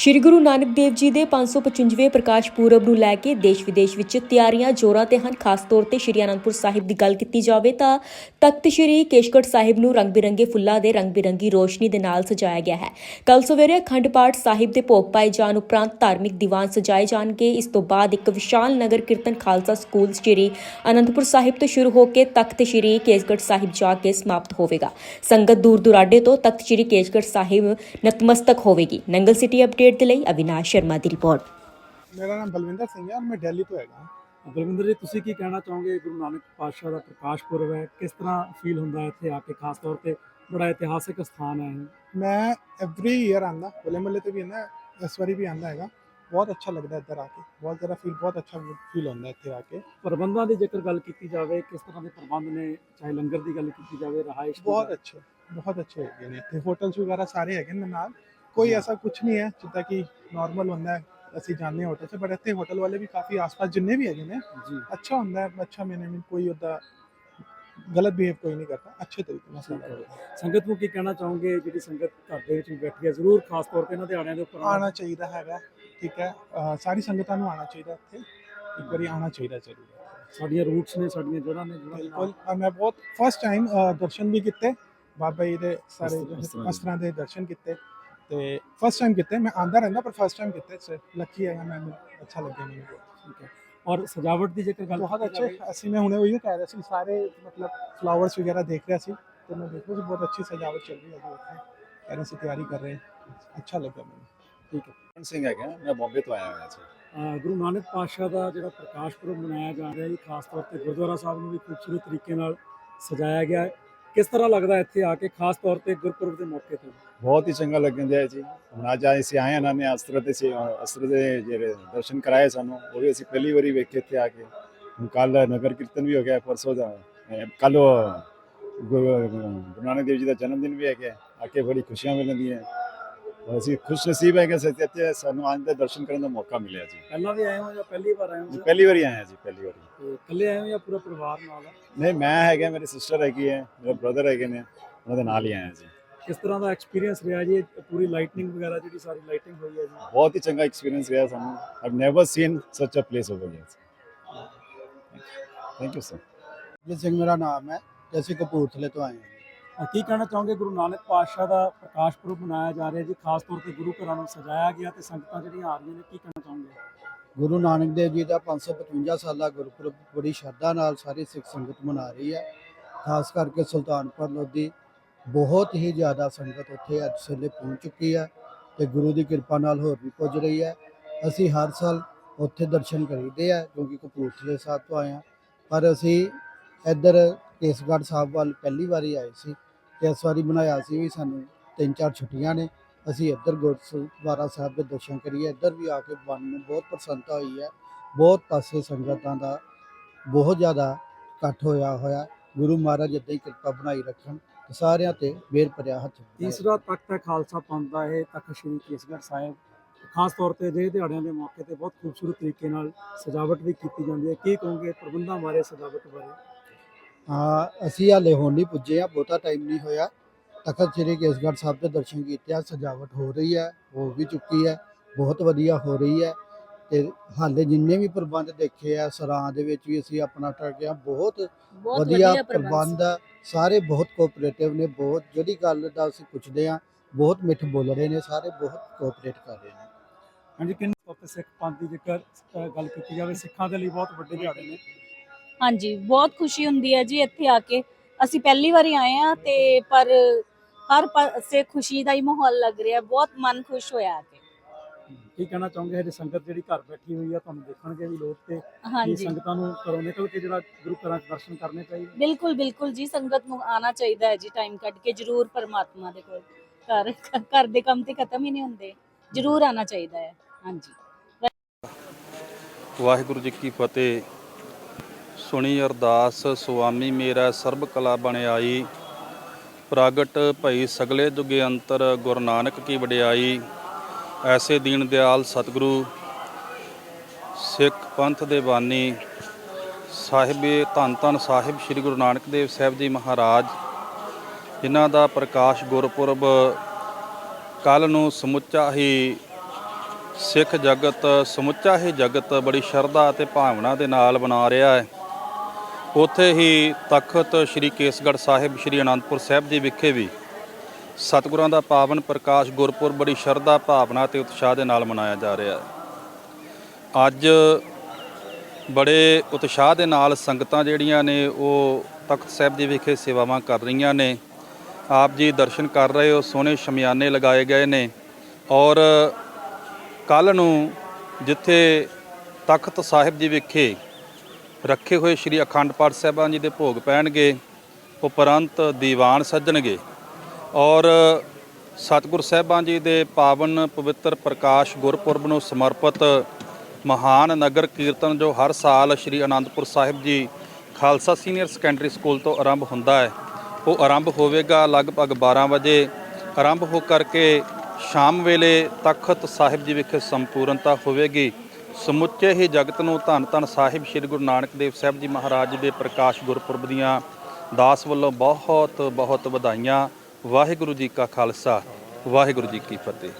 ਸ਼੍ਰੀ ਗੁਰੂ ਨਾਨਕ ਦੇਵ ਜੀ ਦੇ 555ਵੇਂ ਪ੍ਰਕਾਸ਼ ਪੁਰਬ ਨੂੰ ਲੈ ਕੇ ਦੇਸ਼ ਵਿਦੇਸ਼ ਵਿੱਚ ਤਿਆਰੀਆਂ ਜ਼ੋਰਾਂ ਤੇ ਹਨ। ਖਾਸ ਤੌਰ ਤੇ ਸ਼੍ਰੀ ਅਨੰਦਪੁਰ ਸਾਹਿਬ ਦੀ ਗੱਲ ਕੀਤੀ ਜਾਵੇ ਤਾਂ ਤਖਤ ਸ਼੍ਰੀ ਕੇਸ਼ਗੜ੍ਹ ਸਾਹਿਬ ਨੂੰ ਰੰਗ-ਬਿਰੰਗੇ ਫੁੱਲਾਂ ਦੇ ਰੰਗ-ਬਿਰੰਗੀ ਰੋਸ਼ਨੀ ਦੇ ਨਾਲ ਸਜਾਇਆ ਗਿਆ ਹੈ। ਕੱਲ ਸਵੇਰੇ ਅਖੰਡ ਪਾਠ ਸਾਹਿਬ ਦੇ ਭੋਗ ਪਾਏ ਜਾਣ ਉਪਰੰਤ ਧਾਰਮਿਕ ਦੀਵਾਨ ਸਜਾਏ ਜਾਣਗੇ। ਇਸ ਤੋਂ ਬਾਅਦ ਇੱਕ ਵਿਸ਼ਾਲ ਨਗਰ ਕੀਰਤਨ ਖਾਲਸਾ ਸਕੂਲ ਸ਼੍ਰੀ ਅਨੰਦਪੁਰ ਸਾਹਿਬ ਤੋਂ ਸ਼ੁਰੂ ਹੋ ਕੇ ਤਖਤ ਸ਼੍ਰੀ ਕੇਸਗੜ੍ਹ ਸਾਹਿਬ ਜਾ ਕੇ ਸਮਾਪਤ ਹੋਵੇਗਾ। ਸੰਗਤ ਦੂਰ ਦੁਰਾਡੇ ਤੋਂ ਤਖਤ ਸ਼੍ਰੀ ਕੇਸਗੜ੍ਹ ਸਾਹਿਬ ਨਤਮਸਤਕ ਹੋਵੇਗੀ। ਨੰਗਲ ਸਿਟੀ ਅਪਡੇਟ ਦੇ ਲਈ ਅਵਿਨਾਸ਼ ਸ਼ਰਮਾ ਦੀ ਰਿਪੋਰਟ। ਮੇਰਾ ਨਾਮ ਬਲਵਿੰਦਰ ਸਿੰਘ ਹੈ ਔਰ ਮੈਂ ਦਿੱਲੀ ਤੋਂ ਹੈਗਾ। ਬਲਵਿੰਦਰ ਜੀ ਤੁਸੀਂ ਕੀ ਕਹਿਣਾ ਚਾਹੋਗੇ? ਗੁਰੂ ਨਾਨਕ ਪਾਤਸ਼ਾਹ ਦਾ ਪ੍ਰਕਾਸ਼ ਪੁਰਬ ਹੈ। ਕਿਸ ਤਰ੍ਹਾਂ ਫੀਲ ਹੁੰਦਾ ਹੈ ਇੱਥੇ ਆ ਕੇ? ਖਾਸ ਤੌਰ ਤੇ ਬੜਾ ਇਤਿਹਾਸਿਕ ਸਥਾਨ ਹੈ ਮੈਂ ਐਵਰੀ ਈਅਰ ਆਂਦਾ ਹੋਲੇ ਮਹੱਲੇ ਤੇ ਵੀ ਆਂਦਾ ਇਸ ਵਾਰੀ ਵੀ ਆਂਦਾ ਹੈਗਾ। ਬਹੁਤ ਅੱਛਾ ਲੱਗਦਾ ਇੱਧਰ ਆ ਕੇ। ਬਹੁਤ ਜ਼ਿਆਦਾ ਫੀਲ ਬਹੁਤ ਅੱਛਾ ਫੀਲ ਹੁੰਦਾ ਇੱਥੇ ਆ ਕੇ। ਪ੍ਰਬੰਧਾਂ ਦੀ ਜੇਕਰ ਗੱਲ ਕੀਤੀ ਜਾਵੇ ਕਿਸ ਤਰ੍ਹਾਂ ਦੇ ਪ੍ਰਬੰਧ ਨੇ? ਚਾਹੇ ਲੰਗਰ ਦੀ ਗੱਲ ਕੀਤੀ ਜਾਵੇ ਰਹਾਇਸ਼ ਬਹੁਤ ਅੱਛੇ ਬਹੁਤ ਅੱਛੇ ਹੈਗੇ ਨੇ ਇੱਥੇ। ਹੋਟਲਸ ਵਗੈਰਾ ਸਾਰੇ ਹੈਗੇ ਨੇ ਨਾਲ। ਕੋਈ ਐਸਾ ਕੁਝ ਨਹੀਂ ਹੈ ਜਿੱਦਾਂ ਕਿ ਨਾਰਮਲ ਹੁੰਦਾ ਹੈ ਅਸੀਂ ਜਾਂਦੇ ਹਾਂ ਹੋਟਲ 'ਚ ਬਟ ਇੱਥੇ ਹੋਟਲ ਵਾਲੇ ਵੀ ਕਾਫੀ ਆਸ-ਪਾਸ ਜਿੰਨੇ ਵੀ ਹੈਗੇ ਨੇ ਜੀ ਅੱਛਾ ਹੁੰਦਾ ਹੈ ਅੱਛਾ ਮੈਨੇਜਮੈਂਟ ਕੋਈ ਉਹਦਾ ਗਲਤ ਬਿਹੇਵ ਕੋਈ ਨਹੀਂ ਕਰਦਾ ਅੱਛੇ ਤਰੀਕੇ ਨਾਲ ਸਾਰਾ। ਸੰਗਤ ਨੂੰ ਕੀ ਕਹਿਣਾ ਚਾਹੋਗੇ ਜਿਹੜੀ ਸੰਗਤ ਘਰ ਦੇ ਵਿੱਚ ਵੀ ਬੈਠੀ ਹੈ ਜ਼ਰੂਰ ਖਾਸ ਤੌਰ ਤੇ ਇਹਨਾਂ ਦਿਹਾੜਿਆਂ ਦੇ ਉੱਪਰ ਆਉਣਾ ਚਾਹੀਦਾ ਹੈਗਾ ਠੀਕ ਹੈ ਅਹ ਸਾਰੀ ਸੰਗਤਾਂ ਨੂੰ ਆਉਣਾ ਚਾਹੀਦਾ ਇੱਥੇ ਇੱਕ ਵਾਰੀ ਆਉਣਾ ਚਾਹੀਦਾ ਜ਼ਰੂਰ ਸਾਡੀਆਂ ਰੂਟਸ ਨੇ ਸਾਡੀਆਂ ਜੜ੍ਹਾਂ ਨੇ ਦੇ ਨਾਲ- ਬਿਲਕੁਲ ਔਰ ਮੈਂ ਬਹੁਤ ਫਸਟ ਟਾਈਮ ਦਰਸ਼ਨ ਵੀ ਕੀਤੇ ਬਾਬਾ ਜੀ ਦੇ ਸਾਰੇ ਇਸ- ਤਰ੍ਹਾਂ ਦੇ। ਦੇ ਦਰਸ਼ਨ ਕੀਤੇ ਤੇ ਫਸਟ ਟਾਈਮ ਕੀਤੇ ਮੈਂ ਆਂਦਾ ਰਹਿੰਦਾ ਪਰ ਫਸਟ ਟਾਈਮ ਕੀਤੇ ਸੇ ਲੱਕੀ ਹੈ ਮੈਂ ਮੈਨੂੰ ਅੱਛਾ ਲੱਗਿਆ ਮੈਨੂੰ। ਠੀਕ ਹੈ। ਔਰ ਸਜਾਵਟ ਦੀ ਜੇਕਰ ਗੱਲ ਬਹੁਤ ਕੀਤੀ ਅੱਛੇ ਜਾਵੇ, ਅਸੀਂ ਮੈਂ ਹੁਣੇ ਉਹੀ ਕਹਿ ਰਿਹਾ ਸੀ ਸਾਰੇ ਮਤਲਬ ਫਲਾਵਰਸ ਵਗੈਰਾ ਦੇਖ ਰਿਹਾ ਸੀ ਤੇ ਮੈਂ ਦੇਖ ਸੀ ਬਹੁਤ ਅੱਛੀ ਸਜਾਵਟ ਚੱਲ ਰਹੀ ਹੈ ਜੀ ਉੱਥੇ। ਕਹਿ ਰਹੇ ਸੀ ਤਿਆਰੀ ਕਰ ਰਹੇ ਅੱਛਾ ਲੱਗਾ ਮੈਨੂੰ ਠੀਕ ਹੈ। ਕਰਨ ਸਿੰਘ ਹੈਗਾ ਮੈਂ ਬੰਬੇ ਤੋਂ ਆਇਆ ਹੋਇਆ ਸੀ। ਅਹ ਗੁਰੂ ਨਾਨਕ ਪਾਤਸ਼ਾਹ ਦਾ ਜਿਹੜਾ ਪ੍ਰਕਾਸ਼ ਪੁਰਬ ਮਨਾਇਆ ਜਾ ਰਿਹਾ ਹੈ ਖਾਸ ਤੌਰ ਤੇ ਗੁਰਦੁਆਰਾ ਸਾਹਿਬ ਨੂੰ ਵੀ ਖੂਬਸੂਰਤ ਤਰੀਕੇ ਨਾਲ ਸਜਾਇਆ ਗਿਆ ਹੈ। ਕਿਸ ਤਰ੍ਹਾਂ ਲੱਗਦਾ ਇੱਥੇ ਆ ਕੇ ਖਾਸ ਤੌਰ ਤੇ ਗੁਰਪੁਰਬ ਦੇ ਮੌਕੇ ਤੇ? ਬਹੁਤ ਹੀ ਚੰਗਾ ਲੱਗਣ ਦਿਆ ਜੀ। ਹੁਣ ਅੱਜ ਅਸੀਂ ਆਏ ਇਹਨਾਂ ਨੇ ਅਸਤਰ ਦੇ ਸੀ ਅਸਤਰ ਦੇ ਜਿਹੜੇ ਦਰਸ਼ਨ ਕਰਾਏ ਸਾਨੂੰ, ਉਹ ਵੀ ਅਸੀਂ ਪਹਿਲੀ ਵਾਰੀ ਵੇਖੇ ਇੱਥੇ ਆ ਕੇ। ਹੁਣ ਕੱਲ ਨਗਰ ਕੀਰਤਨ ਵੀ ਹੋ ਗਿਆ, ਪਰਸੋਂ ਦਾ ਕੱਲ ਗੁਰੂ ਨਾਨਕ ਦੇਵ ਜੀ ਦਾ ਜਨਮ ਦਿਨ ਵੀ ਹੈ ਗਿਆ ਆ ਕੇ ਬੜੀ ਖੁਸ਼ੀਆਂ ਮਿਲਦੀਆਂ ਔਰ ਅਸੀਂ ਖੁਸ਼ ਨਸੀਬ ਹੈ ਕਿ ਅਸੀਂ ਇੱਥੇ ਸਾਨੂੰ ਅੱਜ ਦੇ ਦਰਸ਼ਨ ਕਰਨ ਦਾ ਮੌਕਾ ਮਿਲਿਆ ਜੀ। ਪਹਿਲਾਂ ਵੀ ਆਏ ਹੋ ਜਾਂ ਪਹਿਲੀ ਵਾਰ ਆਏ ਹੋ ਜੀ, ਜਾਂ- ਪਹਿਲੀ ਵਾਰੀ ਆਏ ਹਾਂ ਜੀ ਪਹਿਲੀ ਵਾਰੀ। ਇਕੱਲੇ ਆਏ ਹੋ ਜਾਂ ਪੂਰਾ ਪਰਿਵਾਰ ਨਾਲ ਨਹੀਂ ਮੈਂ ਹੈਗਾ ਮੇਰੀ ਸਿਸਟਰ ਹੈਗੀ ਹੈ ਮੇਰੇ ਬ੍ਰਦਰ ਹੈਗੇ ਨੇ ਉਹਨਾਂ ਦੇ ਨਾਲ ਹੀ ਆਏ ਹਾਂ ਜੀ। ਕਿਸ ਤਰ੍ਹਾਂ ਦਾ ਐਕਸਪੀਰੀਅੰਸ ਰਿਹਾ ਜੀ? ਪੂਰੀ ਲਾਈਟਨਿੰਗ ਵਗੈਰਾ ਜਿਹੜੀ ਸਾਰੀ ਲਾਈਟਿੰਗ ਹੋਈ ਹੈ ਜੀ? ਬਹੁਤ ਹੀ ਚੰਗਾ ਐਕਸਪੀਰੀਅੰਸ ਰਿਹਾ ਸਾਨੂੰ। I've never seen such a place over here thank you sir ji Singh ਮੇਰਾ ਨਾਮ ਹੈ ਅਸੀਂ ਕਪੂਰਥਲੇ ਤੋਂ ਆਏ ਹਾਂ। ਕੀ ਕਹਿਣਾ ਚਾਹੁੰਗੇ? ਗੁਰੂ ਨਾਨਕ ਪਾਤਸ਼ਾਹ ਦਾ ਪ੍ਰਕਾਸ਼ ਪੁਰਬ ਮਨਾਇਆ ਜਾ ਰਿਹਾ ਜੀ, ਖਾਸ ਤੌਰ ਤੇ ਗੁਰੂ ਘਰਾਂ ਨੂੰ ਸਜਾਇਆ ਗਿਆ ਤੇ ਸੰਗਤਾਂ ਜਿਹੜੀਆਂ ਆ ਰਹੀਆਂ ਨੇ, ਕੀ ਕਹਿਣਾ ਚਾਹੋਗੇ? ਗੁਰੂ ਨਾਨਕ ਦੇਵ ਜੀ ਦਾ 555 ਸਾਲਾ ਗੁਰਪੁਰਬ ਬੜੀ ਸ਼ਰਧਾ ਨਾਲ ਸਾਰੀ ਸਿੱਖ ਸੰਗਤ ਮਨਾ ਰਹੀ ਹੈ। ਖਾਸ ਕਰਕੇ ਸੁਲਤਾਨਪੁਰ ਲੋਧੀ ਬਹੁਤ ਹੀ ਜ਼ਿਆਦਾ ਸੰਗਤ ਉੱਥੇ ਅੱਜ ਸਵੇਲੇ ਪਹੁੰਚ ਚੁੱਕੀ ਹੈ ਤੇ ਗੁਰੂ ਦੀ ਕਿਰਪਾ ਨਾਲ ਹੋਰ ਵੀ ਪੁੱਜ ਰਹੀ ਹੈ। ਅਸੀਂ ਹਰ ਸਾਲ ਉੱਥੇ ਦਰਸ਼ਨ ਕਰੀਦੇ ਆ ਕਿਉਂਕਿ ਕਪੂਰਥਲੇ ਸਾਹਿਬ ਤੋਂ ਆਏ ਹਾਂ। ਪਰ ਅਸੀਂ ਇੱਧਰ ਕੇਸਗੜ੍ਹ ਸਾਹਿਬ ਵੱਲ ਪਹਿਲੀ ਵਾਰੀ ਆਏ ਸੀ। ਤੇ ਇਸ ਵਾਰੀ ਬਣਾਇਆ ਸੀ ਵੀ ਸਾਨੂੰ ਤਿੰਨ ਚਾਰ ਛੁੱਟੀਆਂ ਨੇ। ਅਸੀਂ ਇੱਧਰ ਗੁਰਦੁਆਰਾ ਸਾਹਿਬ ਦੇ ਦਰਸ਼ਨ ਕਰੀਏ। ਇੱਧਰ ਵੀ ਆ ਕੇ ਮਨ ਨੂੰ ਬਹੁਤ ਪ੍ਰਸੰਨਤਾ ਹੋਈ ਹੈ। ਬਹੁਤ ਪਾਸੇ ਸੰਗਤਾਂ ਦਾ ਬਹੁਤ ਜ਼ਿਆਦਾ ਇਕੱਠ ਹੋਇਆ ਹੋਇਆ। ਗੁਰੂ ਮਹਾਰਾਜ ਇੱਦਾਂ ਹੀ ਕਿਰਪਾ ਬਣਾਈ ਰੱਖਣ ਤੇ ਸਾਰਿਆਂ ਤੇ ਮਿਹਰ ਭਰਿਆ ਹੱਥ ਤੀਸਰਾ ਤਖਤ ਹੈ ਖਾਲਸਾ ਪੰਥ ਦਾ ਇਹ ਤਖਤ ਸ੍ਰੀ ਕੇਸਗੜ੍ਹ ਸਾਹਿਬ। ਖਾਸ ਤੌਰ ਤੇ ਜੇ ਦਿਹਾੜਿਆਂ ਦੇ ਮੌਕੇ ਤੇ ਬਹੁਤ ਖੂਬਸੂਰਤ ਤਰੀਕੇ ਨਾਲ ਸਜਾਵਟ ਵੀ ਕੀਤੀ ਜਾਂਦੀ ਹੈ। ਕੀ ਕਹੋਗੇ ਪ੍ਰਬੰਧਾਂ ਬਾਰੇ, ਸਜਾਵਟ ਬਾਰੇ? ਅਸੀਂ ਹਾਲੇ ਹੁਣ ਨਹੀਂ ਪੁੱਜੇ ਆ ਬਹੁਤਾ ਟਾਈਮ ਨਹੀਂ ਹੋਇਆ। ਤਖਤ ਸ੍ਰੀ ਕੇਸਗੜ੍ਹ ਸਾਹਿਬ ਦੇ ਦਰਸ਼ਨ ਕੀਤੇ ਆ ਸਜਾਵਟ ਹੋ ਰਹੀ ਹੈ ਹੋ ਵੀ ਚੁੱਕੀ ਹੈ ਬਹੁਤ ਵਧੀਆ ਹੋ ਰਹੀ ਹੈ। ਤੇ ਹਾਲੇ ਜਿੰਨੇ ਵੀ ਪ੍ਰਬੰਧ ਦੇਖੇ ਆ ਸਰਾਂ ਦੇ ਵਿੱਚ ਵੀ ਅਸੀਂ ਆਪਣਾ ਟਰਕਿਆ ਬਹੁਤ ਬਹੁਤ ਵਧੀਆ ਪ੍ਰਬੰਧ ਆ। ਸਾਰੇ ਬਹੁਤ ਕੋਆਪਰੇਟਿਵ ਨੇ ਬਹੁਤ ਜਿਹੜੀ ਗੱਲ ਦਾ ਅਸੀਂ ਪੁੱਛਦੇ ਆ ਬਹੁਤ ਮਿੱਠ ਬੋਲ ਰਹੇ ਨੇ ਸਾਰੇ ਬਹੁਤ ਕੋਆਪਰੇਟ ਕਰ ਰਹੇ ਨੇ। ਹਾਂਜੀ ਕਿੰਨੇ ਸਿੱਖ ਪੰਥ ਦੀ ਜੇਕਰ ਗੱਲ ਕੀਤੀ ਜਾਵੇ ਸਿੱਖਾਂ ਦੇ ਲਈ ਬਹੁਤ ਵੱਡੇ ਦਿਹਾੜੇ ਨੇ। ਹਾਂਜੀ ਬਹੁਤ ਖੁਸ਼ੀ ਹੁੰਦੀ ਹੈ ਜੀ ਇੱਥੇ ਆ ਕੇ। ਅਸੀਂ ਪਹਿਲੀ ਵਾਰੀ ਆਏ ਆ ਤੇ ਪਰ ਹਰ ਪਾਸੇ ਖੁਸ਼ੀ ਦਾ ਹੀ ਮਾਹੌਲ ਲੱਗ ਰਿਹਾ ਬਹੁਤ ਮਨ ਖੁਸ਼ ਹੋਇਆ ਆ ਕੇ। ਕੀ ਕਹਿਣਾ ਚਾਹੋਗੇ? ਹਜੇ ਸੰਗਤ ਜਿਹੜੀ ਘਰ ਬੈਠੀ ਹੋਈ ਆ ਤੁਹਾਨੂੰ ਦੇਖਣਗੇ ਵੀ ਲੋਕ ਤੇ ਹਾਂਜੀ। ਸੰਗਤਾਂ ਨੂੰ ਘਰੋਂ ਨਿਕਲ ਕੇ ਜਿਹੜਾ ਗੁਰੂ ਘਰਾਂ 'ਚ ਦਰਸ਼ਨ ਕਰਨੇ ਚਾਹੀਦੇ? ਬਿਲਕੁਲ ਬਿਲਕੁਲ ਜੀ ਸੰਗਤ ਨੂੰ ਆਣਾ ਚਾਹੀਦਾ ਹੈ ਜੀ ਟਾਈਮ ਕੱਢ ਕੇ। ਜਰੂਰ ਪਰਮਾਤਮਾ ਦੇ ਕੋਲ। ਘਰ ਘਰ ਦੇ ਕੰਮ ਤੇ ਖਤਮ ਹੀ ਨਹੀਂ ਹੁੰਦੇ। ਜਰੂਰ ਆਣਾ ਚਾਹੀਦਾ ਹੈ। ਹਾਂਜੀ। ਵਾਹਿਗੁਰੂ ਜੀ ਕੀ ਫਤਿਹ। ਸੁਣੀ ਅਰਦਾਸ, ਸੁਆਮੀ ਮੇਰਾ ਸਰਬ ਕਲਾ ਬਣਾਈ ਪ੍ਰਗਟ ਭਈ ਸਗਲੇ ਦੁਗੇ ਅੰਤਰ ਗੁਰੂ ਨਾਨਕ ਕੀ ਵਡਿਆਈ। ਐਸੇ ਦੀਨ ਦਿਆਲ ਸਤਿਗੁਰੂ, ਸਿੱਖ ਪੰਥ ਦੇ ਬਾਨੀ, ਸਾਹਿਬੇ, ਧੰਨ ਧੰਨ ਸਾਹਿਬ ਸ੍ਰੀ ਗੁਰੂ ਨਾਨਕ ਦੇਵ ਸਾਹਿਬ ਜੀ ਮਹਾਰਾਜ, ਜਿਨ੍ਹਾਂ ਦਾ ਪ੍ਰਕਾਸ਼ ਗੁਰਪੁਰਬ ਕੱਲ ਨੂੰ ਸਮੁੱਚਾ ਹੀ ਸਿੱਖ ਜਗਤ, ਸਮੁੱਚਾ ਹੀ ਜਗਤ ਬੜੀ ਸ਼ਰਧਾ ਅਤੇ ਭਾਵਨਾ ਦੇ ਨਾਲ ਮਨਾ ਰਿਹਾ ਹੈ। ਉੱਥੇ ਹੀ ਤਖਤ ਸ੍ਰੀ ਕੇਸਗੜ੍ਹ ਸਾਹਿਬ, ਸ੍ਰੀ ਅਨੰਦਪੁਰ ਸਾਹਿਬ ਜੀ ਵਿਖੇ ਵੀ ਸਤਿਗੁਰਾਂ ਦਾ ਪਾਵਨ ਪ੍ਰਕਾਸ਼ ਗੁਰਪੁਰਬ ਬੜੀ ਸ਼ਰਧਾ ਭਾਵਨਾ ਤੇ ਉਤਸ਼ਾਹ ਦੇ ਨਾਲ ਮਨਾਇਆ ਜਾ ਰਿਹਾ ਹੈ। ਅੱਜ ਬੜੇ ਉਤਸ਼ਾਹ ਦੇ ਨਾਲ ਸੰਗਤਾਂ ਜਿਹੜੀਆਂ ਨੇ, ਉਹ ਤਖਤ ਸਾਹਿਬ ਜੀ ਵਿਖੇ ਸੇਵਾਵਾਂ ਕਰ ਰਹੀਆਂ ਨੇ। ਆਪ ਜੀ ਦਰਸ਼ਨ ਕਰ ਰਹੇ ਹੋ, ਸੋਹਣੇ ਸ਼ਮਿਆਨੇ ਲਗਾਏ ਗਏ ਨੇ ਔਰ ਕੱਲ ਨੂੰ ਜਿੱਥੇ ਤਖਤ ਸਾਹਿਬ ਜੀ ਵਿਖੇ ਰੱਖੇ ਹੋਏ ਸ੍ਰੀ ਅਖੰਡ ਪਾਠ ਸਾਹਿਬਾਂ ਜੀ ਦੇ ਭੋਗ ਪੈਣਗੇ, ਉਪਰੰਤ ਦੀਵਾਨ ਸੱਜਣਗੇ। ਔਰ ਸਤਿਗੁਰ ਸਾਹਿਬਾਂ ਜੀ ਦੇ ਪਾਵਨ ਪਵਿੱਤਰ ਪ੍ਰਕਾਸ਼ ਗੁਰਪੁਰਬ ਨੂੰ ਸਮਰਪਿਤ ਮਹਾਨ ਨਗਰ ਕੀਰਤਨ ਜੋ ਹਰ ਸਾਲ ਸ੍ਰੀ Anandpur Sahib ji Khalsa senior secondary school ਤੋਂ ਆਰੰਭ ਹੁੰਦਾ ਹੈ, ਉਹ ਆਰੰਭ ਹੋਵੇਗਾ ਲਗਭਗ 12 ਵਜੇ। ਆਰੰਭ ਹੋ ਕਰਕੇ ਸ਼ਾਮ ਵੇਲੇ ਤਖਤ ਸਾਹਿਬ ਜੀ ਵਿਖੇ ਸੰਪੂਰਨਤਾ ਹੋਵੇਗੀ। ਸਮੁੱਚੇ ਹੀ ਜਗਤ ਨੂੰ ਧੰਨ ਧੰਨ ਸਾਹਿਬ ਸ੍ਰੀ ਗੁਰੂ ਨਾਨਕ ਦੇਵ ਸਾਹਿਬ ਜੀ ਮਹਾਰਾਜ ਦੇ ਪ੍ਰਕਾਸ਼ ਗੁਰਪੁਰਬ ਦੀਆਂ ਦਾਸ ਵੱਲੋਂ ਬਹੁਤ ਬਹੁਤ ਵਧਾਈਆਂ। ਵਾਹਿਗੁਰੂ ਜੀ ਕਾ ਖਾਲਸਾ, ਵਾਹਿਗੁਰੂ ਜੀ ਕੀ ਫਤਿਹ।